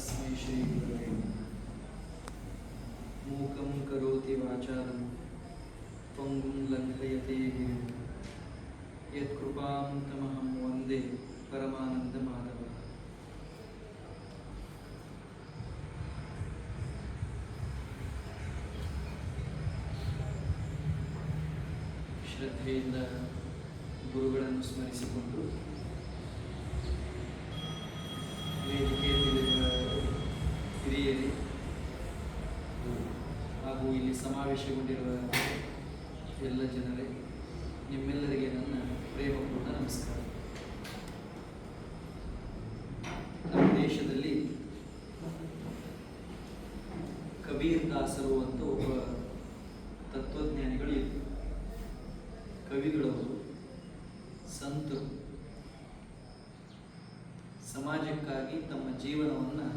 तस्मै श्रीगुरवे मूकं करोति वाचालं पङ्गुं लङ्घयते गिरिं यत्कृपां तमहं वन्दे परमानन्दमाधवः ಶ್ರದ್ಧೆಯಿಂದ ಗುರುಗಳನ್ನು ಸ್ಮರಿಸಿಕೊಂಡು ಸಮಾವೇಶಗೊಂಡಿರುವ ಎಲ್ಲ ಜನರೇ, ನಿಮ್ಮೆಲ್ಲರಿಗೆ ನನ್ನ ಪ್ರೇಮಪೂರ್ಣ ನಮಸ್ಕಾರ. ನಮ್ಮ ದೇಶದಲ್ಲಿ ಕಬೀರ್ ದಾಸರು ಅಂತ ಒಬ್ಬ ತತ್ವಜ್ಞಾನಿಗಳು ಇದ್ದರು. ಕವಿಗಳವರು, ಸಂತರು, ಸಮಾಜಕ್ಕಾಗಿ ತಮ್ಮ ಜೀವನವನ್ನು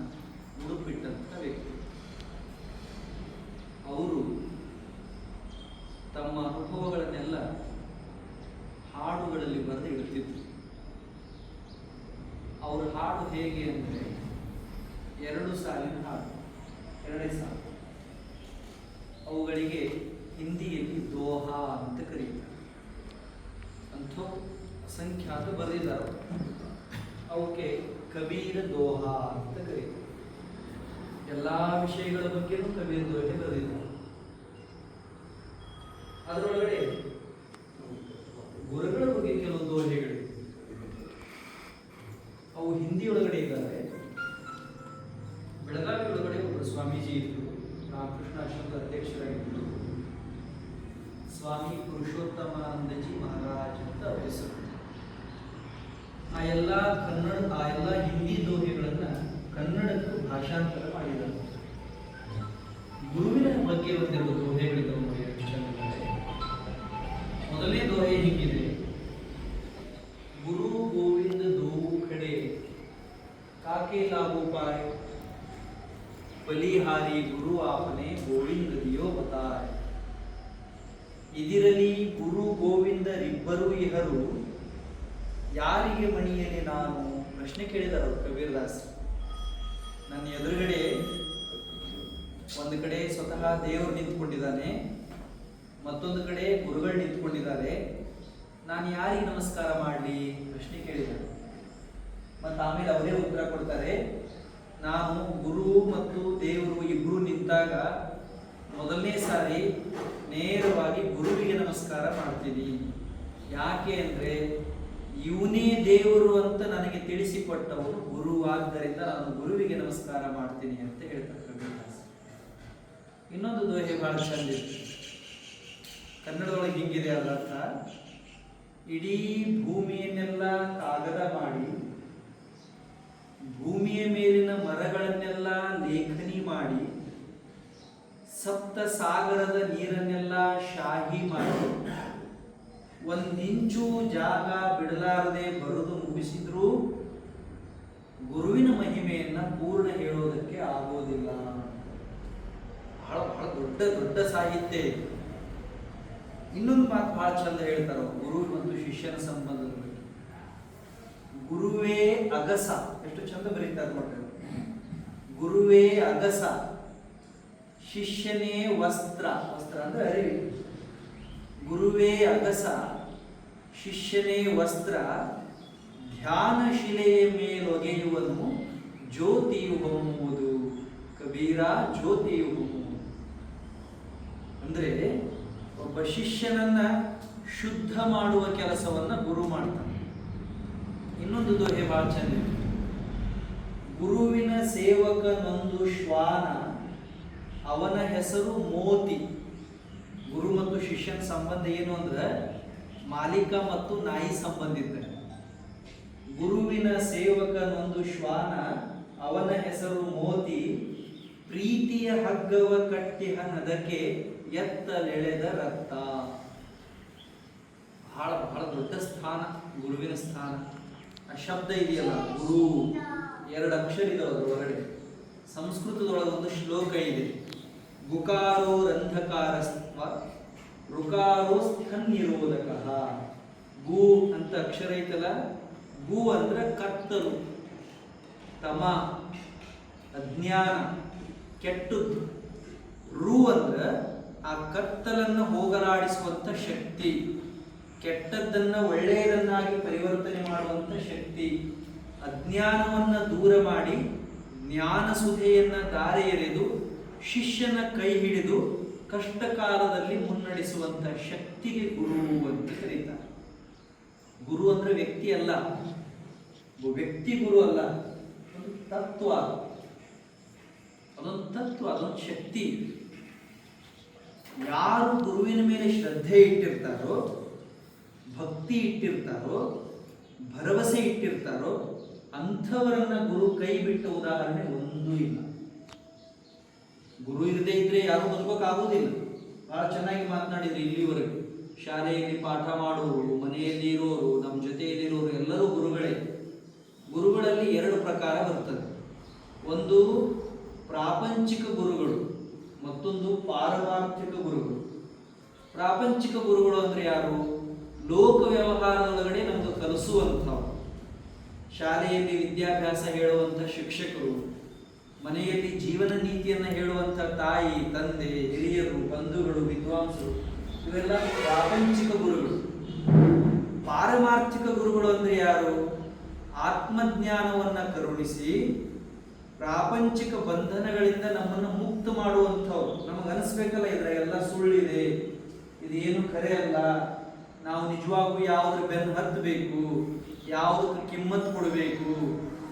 ಬಲಿಹಾರಿ ಗುರು ಆಪನೆ ಗೋವಿಂದ ದಿಯೋ ಇದಿರಲಿ ಗುರು ಗೋವಿಂದರಿಬ್ಬರು ಇಹರು, ಯಾರಿಗೆ ಮಣಿಯಲಿ ನಾನು? ಪ್ರಶ್ನೆ ಕೇಳಿದರು ಕಬೀರ್ದಾಸ್. ನನ್ನ ಎದುರುಗಡೆ ಒಂದು ಕಡೆ ಸ್ವತಃ ದೇವರು ನಿಂತ್ಕೊಂಡಿದ್ದಾನೆ, ಮತ್ತೊಂದು ಕಡೆ ಗುರುಗಳು ನಿಂತ್ಕೊಂಡಿದ್ದಾರೆ. ನಾನು ಯಾರಿಗೆ ನಮಸ್ಕಾರ ಮಾಡಲಿ? ಪ್ರಶ್ನೆ ಕೇಳಿದರು. ಮತ್ತು ಆಮೇಲೆ ಅವರೇ ಉತ್ತರ ಕೊಡ್ತಾರೆ. ನಾನು ಗುರು ಮತ್ತು ದೇವರು ಇಬ್ಬರು ನಿಂತಾಗ ಮೊದಲನೇ ಸಾರಿ ನೇರವಾಗಿ ಗುರುವಿಗೆ ನಮಸ್ಕಾರ ಮಾಡ್ತೀನಿ. ಯಾಕೆ ಅಂದರೆ ಇವನೇ ದೇವರು ಅಂತ ನನಗೆ ತಿಳಿಸಿಕೊಟ್ಟವನು ಗುರು ಆದ್ದರಿಂದ ನಾನು ಗುರುವಿಗೆ ನಮಸ್ಕಾರ ಮಾಡ್ತೀನಿ ಅಂತ ಕಬೀರದಾಸ್ ಇನ್ನೊಂದು ದೋಹೆ ಬಹಳ ಚಂದ ಕನ್ನಡದೊಳಗೆ ಹಿಂಗಿದೆ ಅದರ್ಥ ಇಡೀ ಭೂಮಿಯನ್ನೆಲ್ಲ ಕಾಗದ ಮಾಡಿ ಭೂಮಿಯ ಮೇಲಿನ ಮರಗಳನ್ನೆಲ್ಲ ಲೇಖನಿ ಮಾಡಿ ಸಪ್ತ ಸಾಗರದ ನೀರನ್ನೆಲ್ಲ ಶಾಹಿ ಮಾಡಿ, ಒಂದಿಂಚು ಜಾಗ ಬಿಡಲಾರದೆ ಬರೆದು ಮುಗಿಸಿದ್ರೂ ಗುರುವಿನ ಮಹಿಮೆಯನ್ನ ಪೂರ್ಣ ಹೇಳೋದಕ್ಕೆ ಆಗೋದಿಲ್ಲ. ಬಹಳ ಬಹಳ ದೊಡ್ಡ ದೊಡ್ಡ ಸಾಹಿತ್ಯ ಇನ್ನೊಂದು ಮಾತು ಬಹಳ ಚಂದ ಹೇಳ್ತಾರ ಗುರು ಮತ್ತು ಶಿಷ್ಯನ ಬಗ್ಗೆ ಗುರುವೇ ಅಗಸ. ಎಷ್ಟು ಚಂದ ಬರೀತಾರೆ ನೋಡ್ರಿ ಗುರುವೇ ಅಗಸ. ಶಿಷ್ಯನೇ ವಸ್ತ್ರ. ವಸ್ತ್ರ ಅಂದ್ರೆ ಅರಿವಿ. ಗುರುವೇ ಅಗಸ. ಶಿಷ್ಯನೇ ವಸ್ತ್ರ. ಧ್ಯಾನ ಶಿಲೆಯ ಮೇಲೊಗೆಯುವನು ಜ್ಯೋತಿಯು ಹೊಮ್ಮುವುದು. ಕಬೀರ ಜ್ಯೋತಿಯು ಹೊಮ್ಮುವುದು. ಅಂದ್ರೆ ಒಬ್ಬ ಶಿಷ್ಯನನ್ನ ಶುದ್ಧ ಮಾಡುವ ಕೆಲಸವನ್ನ ಗುರು ಮಾಡ್ತಾನೆ. ಇನ್ನೊಂದು ದೊಹೆ ಬಹಳ ಚೆಂದ ಗುರುವಿನ ಸೇವಕನೊಂದು ಶ್ವಾನ, ಅವನ ಹೆಸರು ಮೋತಿ. ಗುರು ಮತ್ತು ಶಿಷ್ಯನ ಸಂಬಂಧ ಏನು ಅಂದ್ರೆ ಮಾಲೀಕ ಮತ್ತು ನಾಯಿ ಸಂಬಂಧ ಗುರುವಿನ ಗುರುವಿನ ಸೇವಕನೊಂದು ಶ್ವಾನ, ಅವನ ಹೆಸರು ಮೋತಿ. ಪ್ರೀತಿಯ ಹಗ್ಗವ ಕಟ್ಟಿಹ ನದಕ್ಕೆ ಎತ್ತಲೆಳೆದ ರಕ್ತ. ಬಹಳ ಬಹಳ ದೊಡ್ಡ ಸ್ಥಾನ, ಗುರುವಿನ ಸ್ಥಾನ. ಆ ಶಬ್ದ ಇದೆಯಲ್ಲ, ಗುರು. ಎರಡು ಅಕ್ಷರ ಇದಾವೆ ಒಳಗಡೆ ಹೊರಗಡೆ. ಸಂಸ್ಕೃತದೊಳಗೆ ಒಂದು ಶ್ಲೋಕ ಇದೆ. ಗುಕಾರೋ ರಂಧಕಾರಸ್ವ ಋಕಾರೋ ಸ್ಥನ್ ನಿರೋಧಕ ಗು ಅಂತ ಅಕ್ಷರ ಐತಲ್ಲ, ಗು ಅಂದ್ರೆ ಕತ್ತಲು ತಮ, ಅಜ್ಞಾನ, ಕೆಟ್ಟದ್ದು. ರು ಅಂದ್ರೆ ಆ ಕತ್ತಲನ್ನು ಹೋಗಲಾಡಿಸುವಂತ ಶಕ್ತಿ. ಕೆಟ್ಟದ್ದನ್ನ ಒಳ್ಳೆಯದನ್ನಾಗಿ ಪರಿವರ್ತನೆ ಮಾಡುವಂತ ಶಕ್ತಿ, ಅಜ್ಞಾನವನ್ನ ದೂರ ಮಾಡಿ ಜ್ಞಾನ ಸುಧೆಯನ್ನ ದಾರಿ ಎರೆದು ಶಿಷ್ಯನ ಕೈ ಹಿಡಿದು ಕಷ್ಟ ಕಾಲದಲ್ಲಿ ಮುನ್ನಡೆಸುವಂತ ಶಕ್ತಿಗೆ ಗುರು ಅಂತ ಕರೀತಾರೆ. ಗುರು ಅಂದ್ರೆ ವ್ಯಕ್ತಿ ಅಲ್ಲ. ವ್ಯಕ್ತಿ ಗುರು ಅಲ್ಲ. ಒಂದು ತತ್ವ. ಅದೊಂದು ತತ್ವ, ಅದೊಂದು ಶಕ್ತಿ. ಯಾರು ಗುರುವಿನ ಮೇಲೆ ಶ್ರದ್ಧೆ ಇಟ್ಟಿರ್ತಾರೋ ಭಕ್ತಿ ಇಟ್ಟಿರ್ತಾರೋ, ಭರವಸೆ ಇಟ್ಟಿರ್ತಾರೋ, ಅಂಥವರನ್ನ ಗುರು ಕೈ ಬಿಟ್ಟ ಉದಾಹರಣೆ ಒಂದೂ ಇಲ್ಲ. ಗುರು ಇರದೇ ಇದ್ರೆ ಯಾರು ಬದುಕೋಕ್ಕಾಗೋದಿಲ್ಲ ಬಹಳ ಚೆನ್ನಾಗಿ ಮಾತನಾಡಿದ್ರು ಇಲ್ಲಿವರೆಗೆ. ಶಾಲೆಯಲ್ಲಿ ಪಾಠ ಮಾಡುವವರು ಮನೆಯಲ್ಲಿ ಇರೋರು ನಮ್ಮ ಜೊತೆಯಲ್ಲಿರೋರು ಎಲ್ಲರೂ ಗುರುಗಳೇ. ಗುರುಗಳಲ್ಲಿ ಎರಡು ಪ್ರಕಾರ ಬರ್ತದೆ. ಒಂದು ಪ್ರಾಪಂಚಿಕ ಗುರುಗಳು, ಮತ್ತೊಂದು ಪಾರಮಾರ್ಥಿಕ ಗುರುಗಳು. ಪ್ರಾಪಂಚಿಕ ಗುರುಗಳು ಅಂದ್ರೆ ಯಾರು? ಲೋಕ ವ್ಯವಹಾರದೊಳಗಡೆ ನಮ್ದು ಕಲಿಸುವಂಥವು ಶಾಲೆಯಲ್ಲಿ ವಿದ್ಯಾಭ್ಯಾಸ ಹೇಳುವಂಥ ಶಿಕ್ಷಕರು, ಮನೆಯಲ್ಲಿ ಜೀವನ ನೀತಿಯನ್ನು ಹೇಳುವಂಥ ತಾಯಿ, ತಂದೆ, ಹಿರಿಯರು, ಬಂಧುಗಳು, ವಿದ್ವಾಂಸರು, ಇವೆಲ್ಲ ಪ್ರಾಪಂಚಿಕ ಗುರುಗಳು. ಪಾರಮಾರ್ಥಿಕ ಗುರುಗಳು ಅಂದ್ರೆ ಯಾರು? ಆತ್ಮಜ್ಞಾನವನ್ನ ಕರುಣಿಸಿ ಪ್ರಾಪಂಚಿಕ ಬಂಧನಗಳಿಂದ ನಮ್ಮನ್ನು ಮುಕ್ತ ಮಾಡುವಂಥವ್ರು. ನಮಗೆ ಅನಿಸ್ಬೇಕಲ್ಲ ಇದ್ರ ಎಲ್ಲ ಸುಳ್ಳಿದೆ, ಇದೇನು ಖರೆ ಅಲ್ಲ? ನಾವು ನಿಜವಾಗೂ ಯಾವ್ದ್ರ ಬೆನ್ನು ಹತ್ತಬೇಕು, ಯಾವುದಕ್ಕೆ ಕಿಮ್ಮತ್ ಕೊಡಬೇಕು,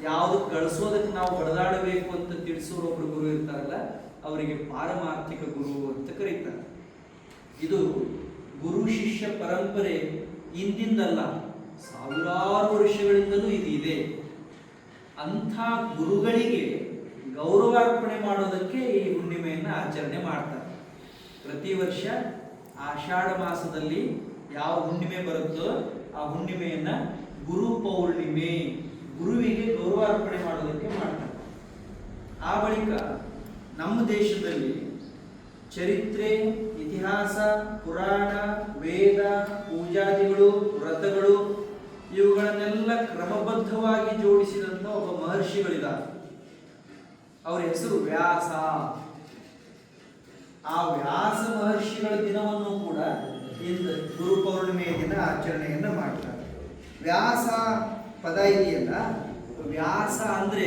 ಯಾವ್ದಕ್ಕೆ ಗಳಿಸೋದಕ್ಕೆ ನಾವು ಹೊಡೆದಾಡಬೇಕು ಅಂತ ತಿಳಿಸೋರು ಒಬ್ರು ಗುರು ಇರ್ತಾರಲ್ಲ, ಅವರಿಗೆ ಪಾರಮಾರ್ಥಿಕ ಗುರು ಅಂತ ಕರೀತಾರೆ. ಇದು ಗುರು ಶಿಷ್ಯ ಪರಂಪರೆ ಇಂದಿಂದಲ್ಲ, ಸಾವಿರಾರು ವರ್ಷಗಳಿಂದಲೂ ಇದು ಇದೆ. ಅಂಥ ಗುರುಗಳಿಗೆ ಗೌರವಾರ್ಪಣೆ ಮಾಡೋದಕ್ಕೆ ಈ ಹುಣ್ಣಿಮೆಯನ್ನು ಆಚರಣೆ ಮಾಡ್ತಾರೆ. ಪ್ರತಿ ವರ್ಷ ಆಷಾಢ ಮಾಸದಲ್ಲಿ ಯಾವ ಹುಣ್ಣಿಮೆ ಬರುತ್ತೋ ಆ ಹುಣ್ಣಿಮೆಯನ್ನ ಗುರು ಪೌರ್ಣಿಮೆ, ಗುರುವಿಗೆ ಗೌರವಾರ್ಪಣೆ ಮಾಡೋದಕ್ಕೆ ಮಾಡ್ತಾರೆ. ಆ ಬಳಿಕ ನಮ್ಮ ದೇಶದಲ್ಲಿ ಚರಿತ್ರೆ, ಇತಿಹಾಸ, ಪುರಾಣ, ವೇದ, ಪೂಜಾದಿಗಳು, ವ್ರತಗಳು, ಇವುಗಳನ್ನೆಲ್ಲ ಕ್ರಮಬದ್ಧವಾಗಿ ಜೋಡಿಸಿದಂತ ಒಬ್ಬ ಮಹರ್ಷಿಗಳಿದ್ದಾರೆ. ಅವರ ಹೆಸರು ವ್ಯಾಸ. ಆ ವ್ಯಾಸ ಮಹರ್ಷಿಗಳ ದಿನವನ್ನು ಕೂಡ ಇಂದು ಗುರು ಪೌರ್ಣಿಮೆಯ ದಿನ ಆಚರಣೆಯನ್ನು ಮಾಡ್ತಾರೆ. ವ್ಯಾಸ ಪದ ಇದೆಯಲ್ಲ ವ್ಯಾಸ ಅಂದರೆ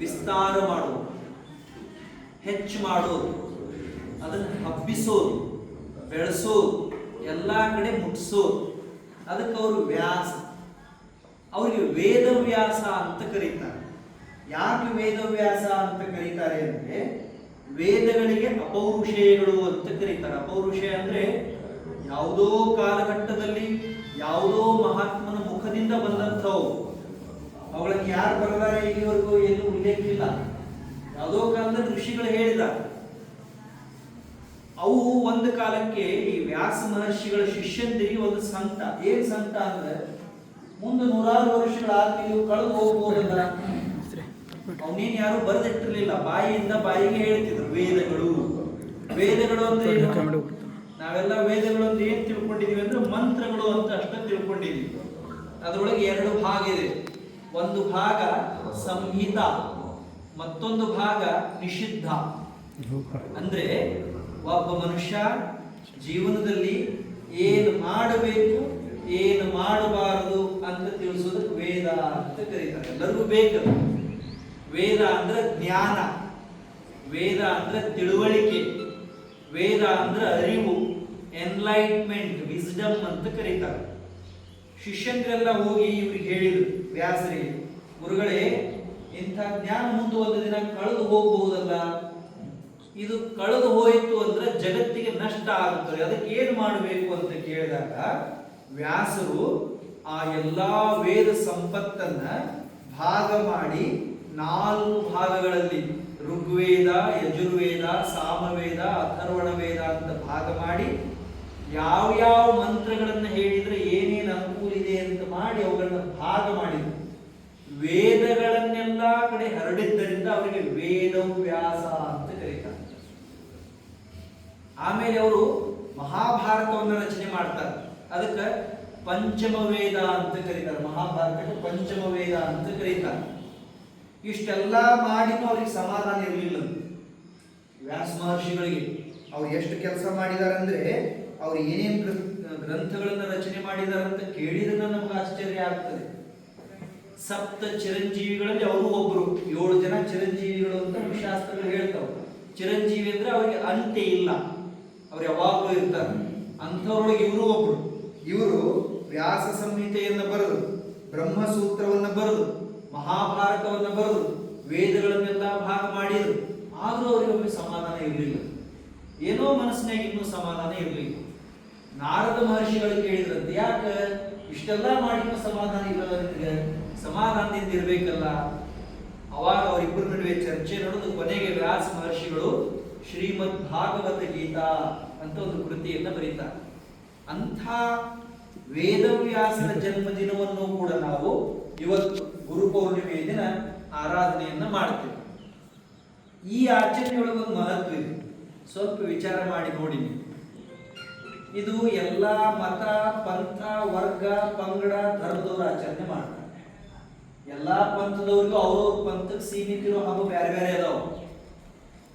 ವಿಸ್ತಾರ ಮಾಡೋದು, ಹೆಚ್ಚು ಮಾಡೋದು, ಅದನ್ನು ಹಬ್ಬಿಸೋದು, ಬೆಳೆಸೋದು, ಎಲ್ಲ ಕಡೆ ಮುಟ್ಟಿಸೋದು ಅದಕ್ಕೆ ಅವರು ವ್ಯಾಸ. ಅವರಿಗೆ ವೇದವ್ಯಾಸ ಅಂತ ಕರೀತಾರೆ. ಯಾಕೆ ವೇದವ್ಯಾಸ ಅಂತ ಕರೀತಾರೆ ಅಂದರೆ ವೇದಗಳಿಗೆ ಅಪೌರುಷೇಯಗಳು ಅಂತ ಕರೀತಾರೆ. ಅಪೌರುಷೇಯ ಅಂದ್ರೆ ಯಾವುದೋ ಕಾಲಘಟ್ಟದಲ್ಲಿ ಯಾವುದೋ ಮಹಾತ್ಮನ ಮುಖದಿಂದ ಬಂದಂಥವು. ಅವುಗಳನ್ನು ಯಾರು ಬರಲಾರೆ ಇಲ್ಲಿವರೆಗೂ ಏನು ಉಲ್ಲೇಖ ಇಲ್ಲ ಯಾವುದೋ ಕಾಲದಲ್ಲಿ ಋಷಿಗಳು ಹೇಳಿದ ಅವು ಒಂದು ಕಾಲಕ್ಕೆ ಈ ವ್ಯಾಸ ಮಹರ್ಷಿಗಳ ಶಿಷ್ಯಂದಿರಿ ಒಂದು ಸಂತ. ಏನ್ ಸಂತ ಅಂದ್ರೆ, ಮುಂದೆ ನೂರಾರು ವರ್ಷಗಳಾದ್ಮೇಲೆ ಕಳೆದು ಹೋಗ್ಬೋದಲ್ಲ. ಅವನೇನು ಯಾರು ಬರೆದಿಟ್ಟಿರ್ಲಿಲ್ಲ. ಬಾಯಿಯಿಂದ ಬಾಯಿಗೆ ಹೇಳ್ತಿದ್ರು ವೇದಗಳು. ವೇದಗಳು ಅಂದ್ರೆ? ನಾವೆಲ್ಲ ವೇದಗಳು ಏನು ತಿಳ್ಕೊಂಡಿದೀವಿ ಅಂದ್ರೆ ಮಂತ್ರಗಳು ಅಂತ ಅಷ್ಟೇ ತಿಳ್ಕೊಂಡಿದೀವಿ. ಅದರೊಳಗೆ ಎರಡು ಭಾಗ ಇದೆ. ಒಂದು ಭಾಗ ಸಂಹಿತ, ಮತ್ತೊಂದು ಭಾಗ ನಿಷಿದ್ಧ. ಅಂದ್ರೆ ಒಬ್ಬ ಮನುಷ್ಯ ಜೀವನದಲ್ಲಿ ಏನು ಮಾಡಬೇಕು, ಏನು ಮಾಡಬಾರದು ಅಂತ ತಿಳಿಸೋದಕ್ಕೆ ವೇದ ಅಂತ ಕರೀತಾರೆ. ಎಲ್ಲರಿಗೂ ಬೇಕದು ವೇದ ಅಂದ್ರೆ ಜ್ಞಾನ. ವೇದ ಅಂದ್ರೆ ತಿಳುವಳಿಕೆ. ವೇದ ಅಂದ್ರೆ ಅರಿವು. ಎನ್ಲೈಟ್ಮೆಂಟ್ ವಿಸ್ಡಮ್ ಅಂತ ಕರೀತಾರೆ. ಶಿಷ್ಯಂದ್ರೆಲ್ಲ ಹೋಗಿ ಇವ್ರಿಗೆ ಹೇಳಿದ್ರು ವ್ಯಾಸರಿಗೆ ಗುರುಗಳೇ, ಇಂಥ ಜ್ಞಾನ ಮುಂದೆ ಒಂದು ದಿನ ಕಳೆದು ಹೋಗಬಹುದಲ್ಲ? ಇದು ಕಳೆದು ಹೋಯಿತು ಅಂದ್ರೆ ಜಗತ್ತಿಗೆ ನಷ್ಟ ಆಗುತ್ತದೆ. ಅದಕ್ಕೆ ಏನು ಮಾಡಬೇಕು ಅಂತ ಕೇಳಿದಾಗ, ವ್ಯಾಸರು ಆ ಎಲ್ಲಾ ವೇದ ಸಂಪತ್ತನ್ನ ಭಾಗ ಮಾಡಿ ನಾಲ್ಕು ಭಾಗಗಳಲ್ಲಿ, ಋಗ್ವೇದ, ಯಜುರ್ವೇದ, ಸಾಮವೇದ ಅಥರ್ವಣ ವೇದ ಅಂತ ಭಾಗ ಮಾಡಿ ಯಾವ ಯಾವ ಮಂತ್ರಗಳನ್ನು ಹೇಳಿದ್ರೆ ಏನೇನು ಅನುಕೂಲ ಇದೆ ಅಂತ ಮಾಡಿ ಅವುಗಳನ್ನು ಭಾಗ ಮಾಡಿದ್ರು. ವೇದಗಳನ್ನೆಲ್ಲ ಕಡೆ ಹರಡಿದ್ದರಿಂದ ಅವರಿಗೆ ವೇದವ್ಯಾಸ ಅಂತ ಕರೀತಾರೆ. ಆಮೇಲೆ ಅವರು ಮಹಾಭಾರತವನ್ನು ರಚನೆ ಮಾಡ್ತಾರೆ. ಅದಕ್ಕೆ ಪಂಚಮ ವೇದ ಅಂತ ಕರೀತಾರೆ. ಮಹಾಭಾರತಕ್ಕೆ ಪಂಚಮ ವೇದ ಅಂತ ಕರೀತಾರೆ. ಇಷ್ಟೆಲ್ಲ ಮಾಡಿನೂ ಅವ್ರಿಗೆ ಸಮಾಧಾನ ಇರಲಿಲ್ಲ. ವ್ಯಾಸ ಮಹರ್ಷಿಗಳಿಗೆ ಅವ್ರು ಎಷ್ಟು ಕೆಲಸ ಮಾಡಿದಾರೆ ಅಂದ್ರೆ ಅವ್ರು ಏನೇನು ಗ್ರಂಥಗಳನ್ನು ರಚನೆ ಮಾಡಿದಾರೆ ಅಂತ ಕೇಳಿದ್ರೆ ನಮ್ಗೆ ಆಶ್ಚರ್ಯ ಆಗ್ತದೆ. ಸಪ್ತ ಚಿರಂಜೀವಿಗಳಲ್ಲಿ ಅವರು ಒಬ್ರು. ಏಳು ಜನ ಚಿರಂಜೀವಿಗಳು ಅಂತ ಶಾಸ್ತ್ರಗಳು ಹೇಳ್ತಾವ. ಚಿರಂಜೀವಿ ಅಂದ್ರೆ ಅವರಿಗೆ ಅಂತ್ಯ ಇಲ್ಲ. ಅವ್ರು ಯಾವಾಗಲೂ ಇರ್ತಾರೆ. ಅಂಥವ್ರೊಳಗೆ ಇವರು ಒಬ್ರು. ಇವರು ವ್ಯಾಸ ಸಂಹಿತೆಯನ್ನು ಬರೆದು, ಬ್ರಹ್ಮಸೂತ್ರವನ್ನು ಬರೆದು, ಮಹಾಭಾರತವನ್ನು ಬರೆದು, ವೇದಗಳನ್ನೆಲ್ಲ ಭಾಗ ಮಾಡಿದ್ರು. ಆದರೂ ಅವರಿಗೆ ಒಮ್ಮೆ ಸಮಾಧಾನ ಇರಲಿಲ್ಲ. ಏನೋ ಮನಸ್ಸಿನಾಗ ಇನ್ನೂ ಸಮಾಧಾನ ಇರಲಿಲ್ಲ. ನಾರದ ಮಹರ್ಷಿಗಳು ಕೇಳಿದ್ರಂತೆ, ಯಾಕೆ? ಇಷ್ಟೆಲ್ಲ ಮಾಡಿನೂ ಸಮಾಧಾನ ಇಲ್ಲ ನಿನಗೆ ಸಮಾಧಾನದಿಂದ ಇರಬೇಕಲ್ಲ. ಅವಾಗ ಅವರಿಬ್ಬರ ನಡುವೆ ಚರ್ಚೆ ನಡೆದು ಕೊನೆಗೆ ವ್ಯಾಸ ಮಹರ್ಷಿಗಳು ಶ್ರೀಮದ್ ಭಾಗವತ ಗೀತಾ ಅಂತ ಒಂದು ಕೃತಿಯನ್ನು ಬರೀತಾರೆ. ಅಂಥ ವೇದವ್ಯಾಸನ ಜನ್ಮದಿನವನ್ನು ಕೂಡ ನಾವು ಇವತ್ತು ಗುರು ಪೌರ್ಣಿಮೆಯ ದಿನ ಆರಾಧನೆಯನ್ನ ಮಾಡ್ತೇವೆ. ಈ ಆಚರಣೆಯೊಳಗೊಂದು ಮಹತ್ವ ಇದೆ. ಸ್ವಲ್ಪ ವಿಚಾರ ಮಾಡಿ ನೋಡಿ ಇದು ಎಲ್ಲ ಮತ, ಪಂಥ, ವರ್ಗ, ಪಂಗಡ, ಧರ್ಮದವ್ರು ಆಚರಣೆ ಮಾಡ್ತಾರೆ. ಎಲ್ಲ ಪಂಥದವ್ರಿಗೂ ಅವ್ರವ್ರ ಪಂಥಕ್ಕೆ ಸೀಮಿತ ಇರೋ ಹಬ್ಬ ಬೇರೆ ಬೇರೆ ಅದಾವ.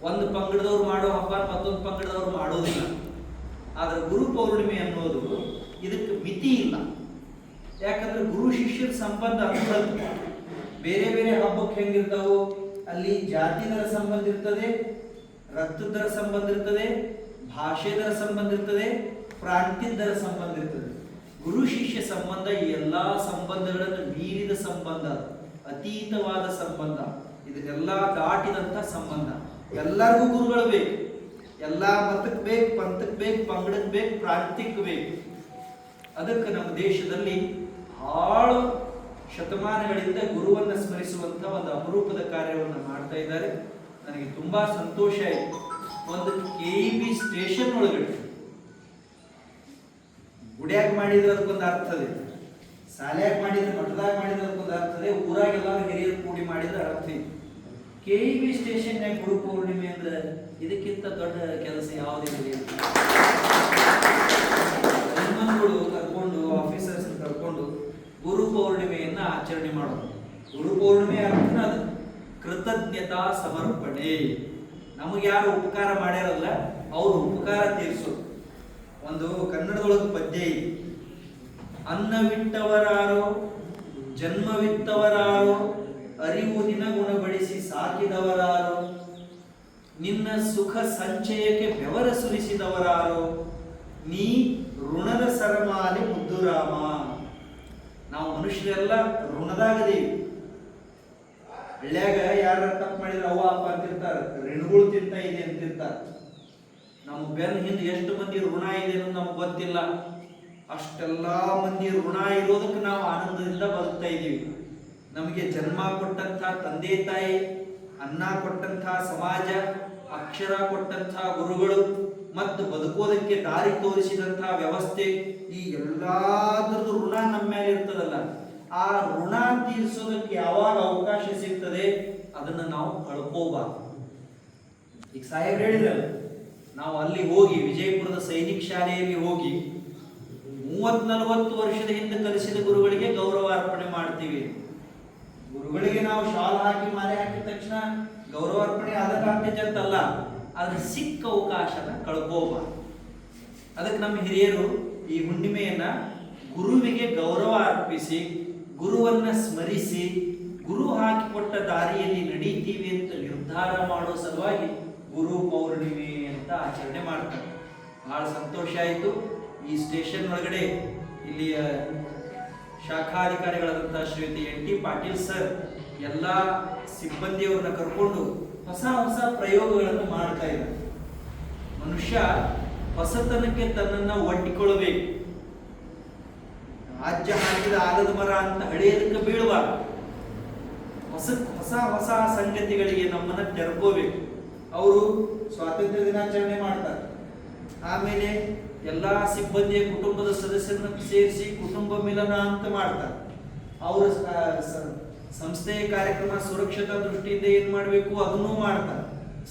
ಒಂದು ಪಂಗಡದವ್ರು ಮಾಡೋ ಹಬ್ಬ, ಮತ್ತೊಂದು ಪಂಗಡದವ್ರು ಮಾಡೋದಿಲ್ಲ. ಆದ್ರೆ ಗುರು ಪೌರ್ಣಿಮೆ ಅನ್ನೋದು ಇದಕ್ಕೆ ಮಿತಿ ಇಲ್ಲ. ಯಾಕಂದ್ರೆ ಗುರು ಶಿಷ್ಯರ ಸಂಬಂಧ ಅಂಥದ್ದು ಬೇರೆ ಬೇರೆ ಹಬ್ಬಕ್ಕೆ ಹೆಂಗಿರ್ತಾವು, ಅಲ್ಲಿ ಜಾತಿದರ ಸಂಬಂಧ ಇರ್ತದೆ, ರಕ್ತದರ ಸಂಬಂಧ ಇರ್ತದೆ, ಭಾಷೆದರ ಸಂಬಂಧ ಇರ್ತದೆ ಪ್ರಾಂತ್ಯದರ ಸಂಬಂಧ ಇರ್ತದೆ. ಗುರು ಶಿಷ್ಯ ಸಂಬಂಧ ಈ ಎಲ್ಲಾ ಸಂಬಂಧಗಳನ್ನು ಮೀರಿದ ಸಂಬಂಧ ಅತೀತವಾದ ಸಂಬಂಧ. ಇದನ್ನೆಲ್ಲ ದಾಟಿದಂತ ಸಂಬಂಧ. ಎಲ್ಲರಿಗೂ ಗುರುಗಳು ಬೇಕು. ಎಲ್ಲ ಮತಕ್ಕೆ ಬೇಕು, ಪಂಥಕ್ಕೆ ಬೇಕು, ಪಂಗಡಕ್ಕೆ ಬೇಕು, ಪ್ರಾಂತ್ಯಕ್ಕೆ ಬೇಕು. ಅದಕ್ಕೆ ನಮ್ಮ ದೇಶದಲ್ಲಿ ಬಹಳ ಶತಮಾನಗಳಿಂದ ಗುರುವನ್ನ ಸ್ಮರಿಸುವಂತ ಒಂದು ಅಪರೂಪದ ಕಾರ್ಯವನ್ನು ಮಾಡ್ತಾ ಇದ್ದಾರೆ. ನನಗೆ ತುಂಬಾ ಸಂತೋಷ ಆಯಿತು. ಒಂದು ಕೆ ಬಿ ಸ್ಟೇಷನ್ ಒಳಗಡೆ. ಗುಡಿಯಾಗ ಮಾಡಿದ್ರೆ ಅದಕ್ಕೊಂದು ಅರ್ಥ ಇದೆ. ಶಾಲೆಯಾಗ ಮಾಡಿದ್ರೆ, ಮಠದಾಗ ಮಾಡಿದ್ರೆ ಅದಕ್ಕೊಂದು ಅರ್ಥ ಇದೆ. ಊರಾಗೆಲ್ಲ ಹಿರಿಯರು ಕೂಡಿ ಮಾಡಿದ್ರೆ ಅರ್ಥ ಇದೆ. ಕೆ ಇ ಬಿ ಸ್ಟೇಷನ್ನ್ಯಾಗ ಗುರು ಪೂರ್ಣಿಮೆ ಅಂದ್ರೆ ಇದಕ್ಕಿಂತ ದೊಡ್ಡ ಕೆಲಸ ಯಾವುದಿದೆ ಯಜಮಾನ್ಗಳು ಕರ್ಕೊಂಡು ಆಫೀಸರ್ಸ್ ಕರ್ಕೊಂಡು ಗುರು ಪೌರ್ಣಿಮೆಯನ್ನ ಆಚರಣೆ ಮಾಡೋದು. ಗುರು ಪೌರ್ಣಿಮೆ ಅರ್ಥ ಅದು ಕೃತಜ್ಞತಾ ಸಮರ್ಪಣೆ. ನಮಗೆ ಯಾರು ಉಪಕಾರ ಮಾಡ್ಯಾರಲ್ಲ ಅವರು ಉಪಕಾರ ತೀರಿಸೋದು. ಒಂದು ಕನ್ನಡದೊಳಗೆ ಪದ್ಯ ಇದೆ. ಅನ್ನವಿಟ್ಟವರಾರೋ, ಜನ್ಮವಿತ್ತವರಾರೋ, ಅರಿವು ದಿನ ಗುಣಪಡಿಸಿ ಸಾಕಿದವರಾರೋ, ನಿನ್ನ ಸುಖ ಸಂಚಯಕ್ಕೆ ಬೆವರ ಸುರಿಸಿದವರಾರೋ, ನೀ ಋಣದ ಸರಮಾಲೆ ಮುದ್ದುರಾಮ. ನಾವು ಮನುಷ್ಯರೆಲ್ಲ ಋಣದಾಗದೀವಿ ಹಳ್ಳ್ಯಾಗ ಯಾರ ತಪ್ಪು ಮಾಡಿದ್ರೆ ಅವ್ವ, ಅಪ್ಪ ಅಂತಿರ್ತಾರೆ. ಋಣಗಳು ತಿಂತ ಇದೆ ಅಂತಿರ್ತಾರ. ನಮ್ಮ ಬೆನ್ನ ಹಿಂದೆ ಎಷ್ಟು ಮಂದಿ ಋಣ ಇದೆ ಅನ್ನೋದು ನಮ್ಗೆ ಗೊತ್ತಿಲ್ಲ. ಅಷ್ಟೆಲ್ಲ ಮಂದಿ ಋಣ ಇರೋದಕ್ಕೆ ನಾವು ಆನಂದದಿಂದ ಬದುಕ್ತಾ ಇದ್ದೀವಿ. ನಮಗೆ ಜನ್ಮ ಕೊಟ್ಟಂಥ ತಂದೆ ತಾಯಿ, ಅನ್ನ ಕೊಟ್ಟಂಥ ಸಮಾಜ, ಅಕ್ಷರ ಕೊಟ್ಟಂಥ ಗುರುಗಳು ಮತ್ತು ಬದುಕೋದಕ್ಕೆ ದಾರಿ ತೋರಿಸಿದಂಥ ವ್ಯವಸ್ಥೆ ಈ ಎಲ್ಲಾದ್ರದ್ದು ಋಣ ನಮ್ಮ ಮೇಲೆ ಇರ್ತದಲ್ಲ. ಆ ಋಣ ತೀರಿಸೋದಕ್ಕೆ ಯಾವಾಗ ಅವಕಾಶ ಸಿಗ್ತದೆ ಅದನ್ನು ನಾವು ಕಳ್ಕೋಬಾರ್ದು ಈಗ ಸಾಹೇಬ್ರು ಹೇಳಿದ್ರಲ್ಲ ನಾವು ಅಲ್ಲಿ ಹೋಗಿ, ವಿಜಯಪುರದ ಸೈನಿಕ ಶಾಲೆಯಲ್ಲಿ ಹೋಗಿ ಮೂವತ್ ನಲವತ್ತು ವರ್ಷದ ಹಿಂದೆ ಕಲಿಸಿದ ಗುರುಗಳಿಗೆ ಗೌರವ ಅರ್ಪಣೆ ಮಾಡ್ತೀವಿ. ಗುರುಗಳಿಗೆ ನಾವು ಶಾಲ್ ಹಾಕಿ, ಮಾಲೆ ಹಾಕಿದ ತಕ್ಷಣ ಗೌರವ ಅರ್ಪಣೆ ಅದಕ್ಕಾಗ್ತೈತೆ ಅಂತಲ್ಲ, ಆದ್ರೆ ಸಿಕ್ಕ ಅವಕಾಶನ ಕಳ್ಕೋಬಾರ್ದು. ಅದಕ್ಕೆ ನಮ್ಮ ಹಿರಿಯರು ಈ ಹುಣ್ಣಿಮೆಯನ್ನ ಗುರುವಿಗೆ ಗೌರವ ಅರ್ಪಿಸಿ, ಗುರುವನ್ನ ಸ್ಮರಿಸಿ, ಗುರು ಹಾಕಿಕೊಟ್ಟ ದಾರಿಯಲ್ಲಿ ನಡೀತೀವಿ ಅಂತ ನಿರ್ಧಾರ ಮಾಡೋ ಸಲುವಾಗಿ ಗುರು ಪೌರ್ಣಿಮೆ ಅಂತ ಆಚರಣೆ ಮಾಡ್ತಾರೆ. ಬಹಳ ಸಂತೋಷ ಆಯಿತು. ಈ ಸ್ಟೇಷನ್ ಒಳಗಡೆ ಇಲ್ಲಿಯ ಶಾಖಾಧಿಕಾರಿಗಳಾದಂಥ ಶ್ರೀಯುತಿ ಎನ್ ಟಿ ಪಾಟೀಲ್ ಸರ್ ಎಲ್ಲ ಸಿಬ್ಬಂದಿಯವರನ್ನ ಕರ್ಕೊಂಡು ಹೊಸ ಹೊಸ ಪ್ರಯೋಗಗಳನ್ನು ಮಾಡ್ತಾ ಇದ್ದಾರೆ. ಮನುಷ್ಯ ಹೊಸತನಕ್ಕೆ ತನ್ನನ್ನ ಒಡ್ಡಿಕೊಳ್ಳಬೇಕು. ರಾಜ್ಯ ಹಾಕಿದ ಆಲದ ಮರ ಅಂತ ಹಳೆಯದಕ್ಕೆ ಬೀಳಬಾರ್ದು ಹೊಸ ಹೊಸ ಹೊಸ ಸಂಗತಿಗಳಿಗೆ ನಮ್ಮನ್ನ ತೆರ್ಕೋಬೇಕು. ಅವರು ಸ್ವಾತಂತ್ರ್ಯ ದಿನಾಚರಣೆ ಮಾಡ್ತಾರೆ. ಆಮೇಲೆ ಎಲ್ಲಾ ಸಿಬ್ಬಂದಿಯ ಕುಟುಂಬದ ಸದಸ್ಯರನ್ನ ಸೇರಿಸಿ ಕುಟುಂಬ ಮಿಲನ ಅಂತ ಮಾಡ್ತಾರೆ. ಅವರ ಸಂಸ್ಥೆಯ ಕಾರ್ಯಕ್ರಮ ಸುರಕ್ಷತಾ ದೃಷ್ಟಿಯಿಂದ ಏನ್ ಮಾಡಬೇಕು ಅದನ್ನು ಮಾಡ್ತಾರೆ.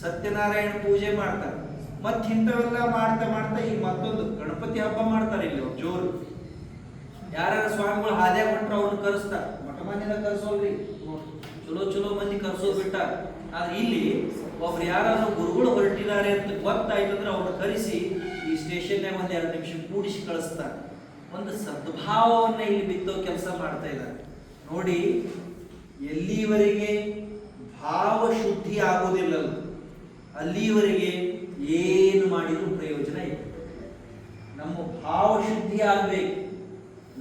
ಸತ್ಯನಾರಾಯಣ ಪೂಜೆ ಮಾಡ್ತಾರೆ. ಮತ್ ಇಂಥವೆಲ್ಲ ಮಾಡ್ತಾ ಮಾಡ್ತಾ ಈಗ ಮತ್ತೊಂದು ಗಣಪತಿ ಹಬ್ಬ ಮಾಡ್ತಾರೆ ಇಲ್ಲಿ ಅವ್ರು ಜೋರು. ಯಾರ್ಯಾರ ಸ್ವಾಮಿಗಳು ಹಾದ್ಯ ಕೊಟ್ಟರು ಅವ್ರನ್ನ ಕರೆಸ್ತಾರೆ. ಮಠ ಮಂದಿನ ಕರೆಸೋಲ್ರಿ. ಚಲೋ ಚಲೋ ಮಂದಿ ಕರ್ಸೋದ್ ಬಿಟ್ಟ ಆದ್ರೆ ಇಲ್ಲಿ ಒಬ್ರು ಯಾರಾದ್ರೂ ಗುರುಗಳು ಹೊರಟಿದ್ದಾರೆ ಅಂತ ಗೊತ್ತಾಯ್ತು ಅಂದ್ರೆ ಅವ್ರನ್ನ ಕರೆಸಿ ಈ ಸ್ಟೇಷನ್ನಾಗ ಒಂದು ಎರಡು ನಿಮಿಷ ಕೂಡಿಸಿ ಕಳಿಸ್ತಾರೆ ಒಂದು ಸದ್ಭಾವವನ್ನ ಇಲ್ಲಿ ಬಿತ್ತೋ ಕೆಲಸ ಮಾಡ್ತಾ ಇದ್ದಾರೆ ನೋಡಿ, ಎಲ್ಲಿವರೆಗೆ ಭಾವ ಶುದ್ಧಿ ಆಗೋದಿಲ್ಲಲ್ಲ, ಅಲ್ಲಿವರೆಗೆ ಏನು ಮಾಡಿದ್ರು ಪ್ರಯೋಜನ ಇಲ್ಲ. ನಮ್ಮ ಭಾವ ಶುದ್ಧಿ ಆಗ್ಬೇಕು,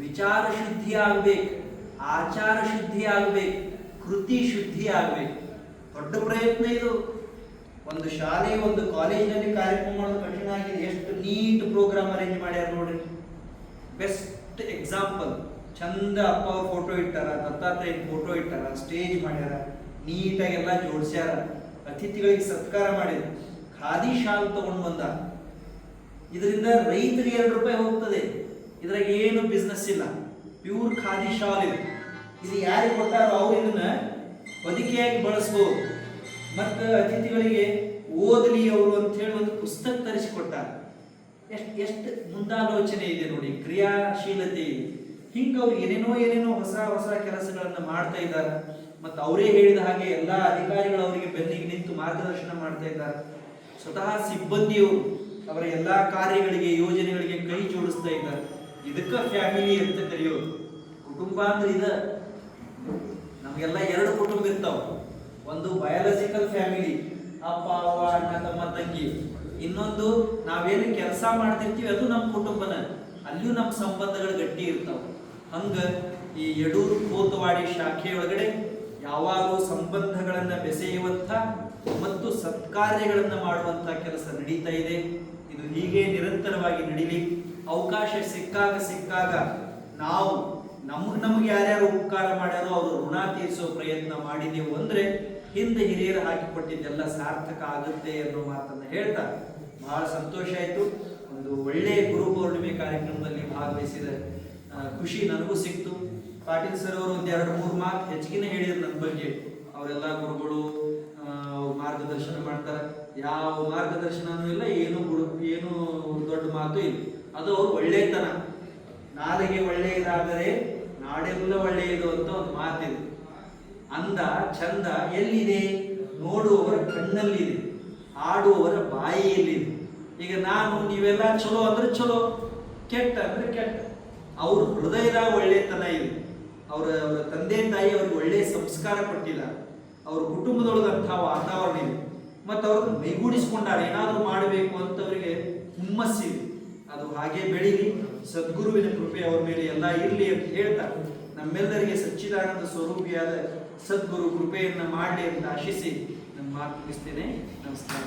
ವಿಚಾರ ಶುದ್ಧಿ ಆಗ್ಬೇಕು, ಆಚಾರ ಶುದ್ಧಿ ಆಗ್ಬೇಕು, ಕೃತಿ ಶುದ್ಧಿ ಆಗ್ಬೇಕು. ದೊಡ್ಡ ಪ್ರಯತ್ನ ಇದು. ಒಂದು ಶಾಲೆ, ಒಂದು ಕಾಲೇಜಿನಲ್ಲಿ ಕಾರ್ಯಕ್ರಮ ಮಾಡೋದು ಕಠಿಣ ಆಗಿದೆ. ಎಷ್ಟು ನೀಟ್ ಪ್ರೋಗ್ರಾಮ್ ಅರೇಂಜ್ ಮಾಡ್ಯಾರ ನೋಡ್ರಿ. ಬೆಸ್ಟ್ ಎಕ್ಸಾಂಪಲ್ ಚಂದ ಅಪ್ಪ ಅವ್ರ ಫೋಟೋ ಇಟ್ಟಾರ, ದತ್ತಾತ್ರೇಯ ಫೋಟೋ ಇಟ್ಟಾರ ಸ್ಟೇಜ್ ಮಾಡ್ಯಾರ, ನೀಟಾಗಿ ಎಲ್ಲ ಜೋಡಿಸ್ಯಾರ, ಅತಿಥಿಗಳಿಗೆ ಸತ್ಕಾರ ಮಾಡಿದ ಖಾದಿ ಶಾಲ್ ತಗೊಂಡು ಬಂದ. ಇದರಿಂದ ರೈತರಿಗೆ ಎರಡು ರೂಪಾಯಿ ಹೋಗ್ತದೆ. ಇದ್ರಾಗ ಏನು ಬಿಸ್ನೆಸ್ ಇಲ್ಲ. ಪ್ಯೂರ್ ಖಾದಿ ಶಾಲ್ ಇದು. ಇದು ಯಾರಿಗೆ ಕೊಟ್ಟಾರೋ ಅವ್ರು ಇದನ್ನ ಹೊದಿಕೆಯಾಗಿ ಬಳಸ್ಬೋದು. ಮತ್ತು ಅತಿಥಿಗಳಿಗೆ ಓದಲಿ ಅವರು ಅಂತ ಹೇಳಿ ಒಂದು ಪುಸ್ತಕ ತರಿಸಿಕೊಟ್ಟಾರ. ಎಷ್ಟು ಎಷ್ಟು ಮುಂದಾಲೋಚನೆ ಇದೆ ನೋಡಿ, ಕ್ರಿಯಾಶೀಲತೆ ಇದೆ. ಹಿಂಗೆ ಅವ್ರು ಏನೇನೋ ಏನೇನೋ ಹೊಸ ಹೊಸ ಕೆಲಸಗಳನ್ನು ಮಾಡ್ತಾ ಇದ್ದಾರೆ. ಮತ್ತು ಅವರೇ ಹೇಳಿದ ಹಾಗೆ ಎಲ್ಲ ಅಧಿಕಾರಿಗಳು ಅವರಿಗೆ ಬೆನ್ನಿಗೆ ನಿಂತು ಮಾರ್ಗದರ್ಶನ ಮಾಡ್ತಾ ಇದ್ದಾರೆ. ಸ್ವತಃ ಸಿಬ್ಬಂದಿಯವರು ಅವರ ಎಲ್ಲ ಕಾರ್ಯಗಳಿಗೆ, ಯೋಜನೆಗಳಿಗೆ ಕೈ ಜೋಡಿಸ್ತಾ ಇದ್ದಾರೆ. ಇದಕ್ಕ ಫ್ಯಾಮಿಲಿ ಅಂತ ಕರೆಯೋದು. ಕುಟುಂಬ ಅಂದ್ರೆ ಇದ. ನಮಗೆಲ್ಲ ಎರಡು ಕುಟುಂಬ ಇರ್ತಾವ. ಒಂದು ಬಯಾಲಜಿಕಲ್ ಫ್ಯಾಮಿಲಿ ಅಪ್ಪ, ಅವ್ವ, ಅಣ್ಣ, ತಮ್ಮ, ತಂಗಿ. ಇನ್ನೊಂದು ನಾವೇನು ಕೆಲಸ ಮಾಡ್ತಿರ್ತೀವಿ, ಅದು ನಮ್ಮ ಕುಟುಂಬನ. ಅಲ್ಲಿಯೂ ನಮ್ಮ ಸಂಬಂಧಗಳು ಗಟ್ಟಿ ಇರ್ತಾವ. ಹಂಗ ಈ ಯಡೂರು ಕೋತವಾಡಿ ಶಾಖೆಯೊಳಗಡೆ ಯಾವಾಗಲೂ ಸಂಬಂಧಗಳನ್ನ ಬೆಸೆಯುವಂಥ ಮತ್ತು ಸತ್ಕಾರ್ಯಗಳನ್ನ ಮಾಡುವಂಥ ಕೆಲಸ ನಡೀತಾ ಇದೆ. ಇದು ಹೀಗೆ ನಿರಂತರವಾಗಿ ನಡೀಲಿ. ಅವಕಾಶ ಸಿಕ್ಕಾಗ ಸಿಕ್ಕಾಗ ನಾವು ನಮ್ಗೆ ನಮ್ಗೆ ಯಾರ್ಯಾರು ಉಪಕಾರ ಮಾಡ್ಯಾರೋ ಅವರು ಋಣ ತೀರಿಸೋ ಪ್ರಯತ್ನ ಮಾಡಿದೆವು ಅಂದ್ರೆ ಹಿಂದೆ ಹಿರಿಯರು ಹಾಕಿಕೊಟ್ಟಿದ್ದೆಲ್ಲ ಸಾರ್ಥಕ ಆಗುತ್ತೆ ಅನ್ನೋ ಮಾತನ್ನ ಹೇಳ್ತಾ ಬಹಳ ಸಂತೋಷ ಆಯ್ತು. ಒಂದು ಒಳ್ಳೆ ಗುರು ಪೌರ್ಣಿಮೆ ಕಾರ್ಯಕ್ರಮದಲ್ಲಿ ಭಾಗವಹಿಸಿದ ಖುಷಿ ನನಗೂ ಸಿಕ್ತು. ಪಾಟೀಲ್ ಸರ್ ಅವರು ಒಂದು ಎರಡು ಮೂರು ಮಾತು ಹೆಚ್ಚಿಗೆ ಹೇಳಿದ್ರು ನನ್ನ ಬಗ್ಗೆ. ಅವರೆಲ್ಲ ಗುರುಗಳು ಮಾರ್ಗದರ್ಶನ ಮಾಡ್ತಾರೆ. ಯಾವ ಮಾರ್ಗದರ್ಶನನೂ ಇಲ್ಲ, ಏನು ಗುರು, ಏನು ದೊಡ್ಡ ಮಾತು ಇಲ್ಲ. ಅದು ಅವ್ರು ಒಳ್ಳೆತನ. ನಾಲಿಗೆ ಒಳ್ಳೆಯದಾದರೆ ನಾಡೆಲ್ಲ ಒಳ್ಳೆಯದು ಅಂತ ಒಂದು ಮಾತಿದೆ. ಅಂದ, ಚಂದ, ಎಲ್ಲಿದೆ? ನೋಡುವವರ ಕಣ್ಣಲ್ಲಿದೆ, ಆಡುವವರ ಬಾಯಿಯಲ್ಲಿದೆ. ಈಗ ನಾನು, ನೀವೆಲ್ಲ ಚಲೋ ಅಂದ್ರೆ ಚಲೋ, ಕೆಟ್ಟ ಅಂದ್ರೆ ಕೆಟ್ಟ. ಅವ್ರ ಹೃದಯದಾಗ ಒಳ್ಳೆತನ ಇದೆ. ಅವರ ಅವರ ತಂದೆ, ತಾಯಿ ಅವ್ರಿಗೆ ಒಳ್ಳೆಯ ಸಂಸ್ಕಾರ ಕೊಟ್ಟಿಲ್ಲ. ಅವ್ರ ಕುಟುಂಬದೊಳಗಂಥ ವಾತಾವರಣ ಇದೆ. ಮತ್ತು ಅವ್ರನ್ನ ಮೈಗೂಡಿಸ್ಕೊಂಡಾರೆ, ಏನಾದರೂ ಮಾಡಬೇಕು ಅಂತ ಅವರಿಗೆ ಹುಮ್ಮಸ್ಸಿದೆ ಅದು ಹಾಗೆ ಬೆಳೀಲಿ. ಸದ್ಗುರುವಿನ ಕೃಪೆ ಅವ್ರ ಮೇಲೆ ಎಲ್ಲ ಇರಲಿ ಅಂತ ಹೇಳ್ತಾ ನಮ್ಮೆಲ್ಲರಿಗೆ ಸಚ್ಚಿದಾನಂದ ಸ್ವರೂಪಿಯಾದ ಸದ್ಗುರು ಕೃಪೆಯನ್ನು ಮಾಡಲಿ ಅಂತ ಆಶಿಸಿ ನನ್ನ ಮಾತು ಮುಗಿಸ್ತೇನೆ ನಮಸ್ಕಾರ.